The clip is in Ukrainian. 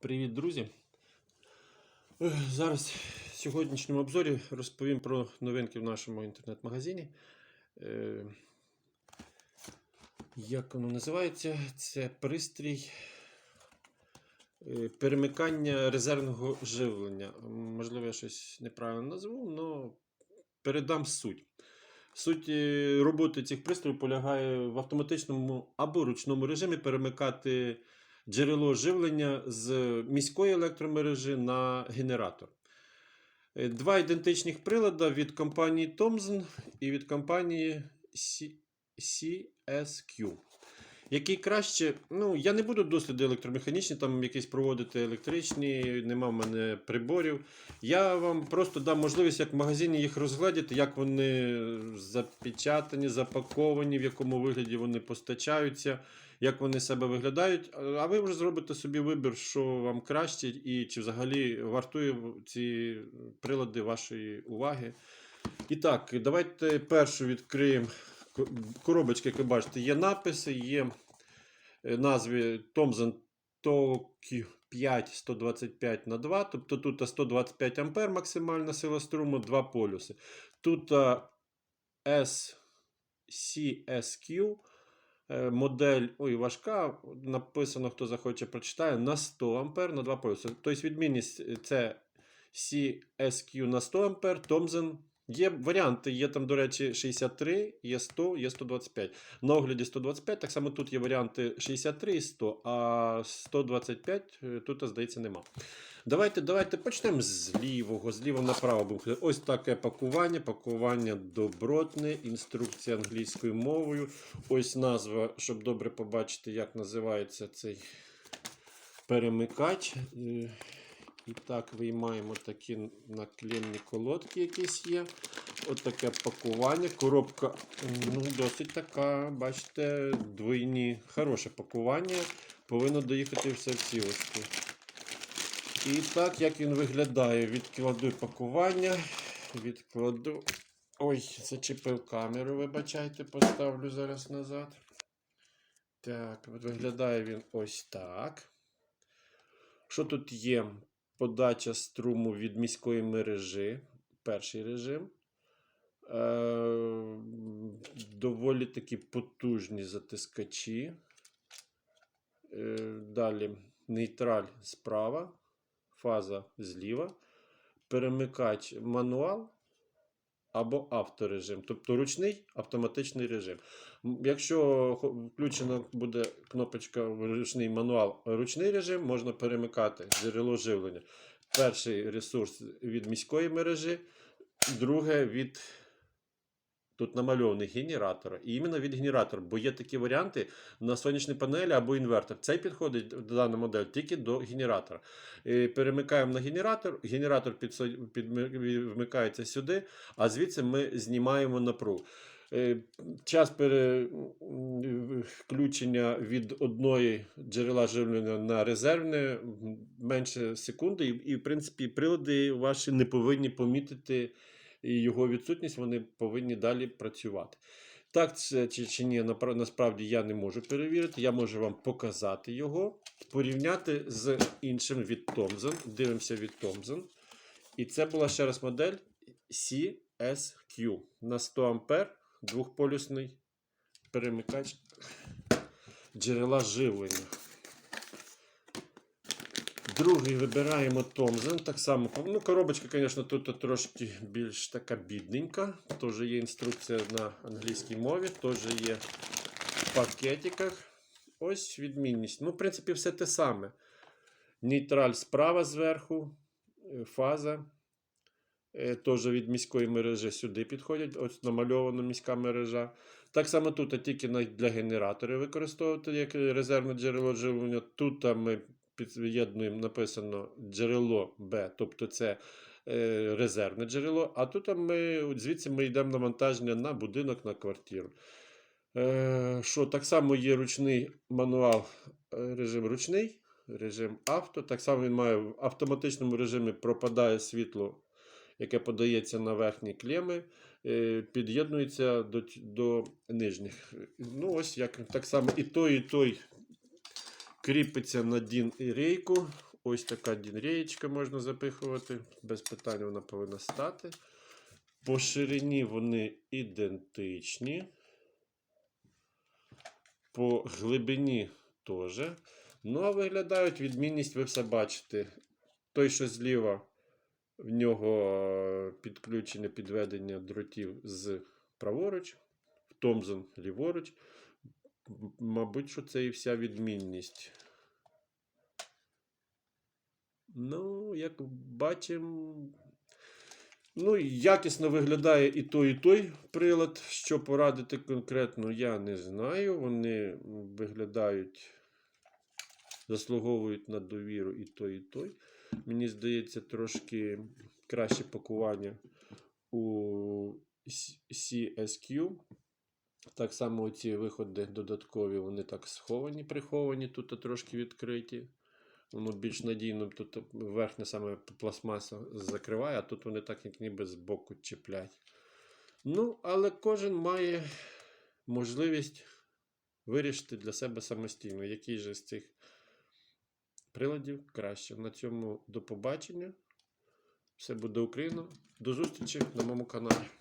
Привіт, друзі! Зараз в сьогоднішньому обзорі розповім про новинки в нашому інтернет-магазині. Е, Як воно називається? Це пристрій е, перемикання резервного живлення. Можливо, я щось неправильно назву, але передам суть. Суть е, роботи цих пристроїв полягає в автоматичному або ручному режимі перемикати джерело живлення з міської електромережі на генератор. Е, Два ідентичних прилади від компанії Thomson і від компанії CSQ. Який краще, ну, я не буду досліди електромеханічні, там якісь проводити електричні, нема в мене приборів. Я вам просто дам можливість, як в магазині їх розглядіти, як вони запечатані, запаковані, в якому вигляді вони постачаються, як вони себе виглядають. А ви вже зробите собі вибір, що вам краще, і чи взагалі вартує ці прилади вашої уваги. І так, давайте першу відкриємо коробочки, як ви бачите, є написи, є е, назви Thomson Toki 5 125 на 2, тобто тут 125 ампер максимальна сила струму, два полюси. Тут SCSQ модель, ой, важка, написано, хто захоче прочитає, на 100 ампер на два полюси. Тобто відмінність е, це CSQ на 100 ампер, Thomson Є варіанти, є там, до речі, 63, є 100, є 125. На огляді 125, так само тут є варіанти 63 і 100, а 125 е, тут, здається, нема. Давайте, давайте почнемо з лівого, з лівого направо. Ось таке пакування. Пакування добротне, інструкція англійською мовою. Ось назва, щоб добре побачити, як називається цей перемикач. І так, виймаємо такі наклемні колодки, якісь є. От таке пакування. Коробка ну, досить така, бачите, двойні. Хороше пакування. Повинно доїхати все в цілості. І так, як він виглядає, відкладу пакування. Відкладу. Ой, зачепив камеру, вибачайте, поставлю зараз назад. Так, виглядає він ось так. Що тут є? Подача струму від міської мережі. Перший режим. Е, доволі такі потужні затискачі. Е, далі нейтраль справа, фаза зліва. Перемикач мануал або авторежим, тобто ручний автоматичний режим. Якщо включена буде кнопочка ручний мануал, ручний режим, можна перемикати джерело живлення. Перший ресурс від міської мережі, друге від тут намальований генератора. І іменно від генератора, бо є такі варіанти на сонячній панелі або інвертор. Цей підходить дана модель тільки до генератора. Перемикаємо на генератор, генератор підми- вмикається сюди, а звідси ми знімаємо напругу. Е, Час переключення від одної джерела живлення на резервне менше секунди, і, в принципі, прилади ваші не повинні помітити його відсутність, вони повинні далі працювати. Так, це чи, чи ні, насправді я не можу перевірити. Я можу вам показати його, порівняти з іншим від Thomson. Дивимося від Thomson. І це була ще раз модель CSQ на 100 ампер двохполюсний перемикач джерела живлення. Другий вибираємо Thomson. Так само, ну, коробочка, звісно, тут трошки більш така бідненька. Теж є інструкція на англійській мові, теж є в пакетиках. Ось відмінність. Ну, в принципі, все те саме. Нейтраль справа зверху, е, фаза. Е, Теж від міської мережі сюди підходять. Ось намальована міська мережа. Так само тут а тільки для генераторів використовувати як резервне джерело живлення. Тут ми під'єднуємо написано джерело Б, тобто це е, резервне джерело. А тут ми звідси ми йдемо навантаження на будинок, на квартиру. Е, що так само є ручний мануал, е, режим ручний, режим авто. Так само він має в автоматичному режимі пропадає світло, яке подається на верхні клеми, е, під'єднується до, до нижніх. Ну, ось як так само і той, і той кріпиться на дін і рейку. Ось така дінреєчка можна запихувати. Без питань вона повинна стати. По ширині вони ідентичні. По глибині теж. Ну, а виглядають відмінність, ви все бачите. Той, що зліва, в нього е, підключене підведення дротів з праворуч, в Томзон ліворуч. Мабуть, що це і вся відмінність. Ну, як бачимо, ну, якісно виглядає і той, і той прилад. Що порадити конкретно, я не знаю. Вони виглядають, заслуговують на довіру і той, і той. Мені здається, трошки краще пакування у CSQ. Так само ці виходи додаткові, вони так сховані, приховані, тут трошки відкриті. Воно більш надійно, тут верхня саме пластмаса закриває, а тут вони так як ніби з боку чіплять. Ну, але кожен має можливість вирішити для себе самостійно, який же з цих приладів краще. На цьому до побачення. Все буде Україна. До зустрічі на моєму каналі.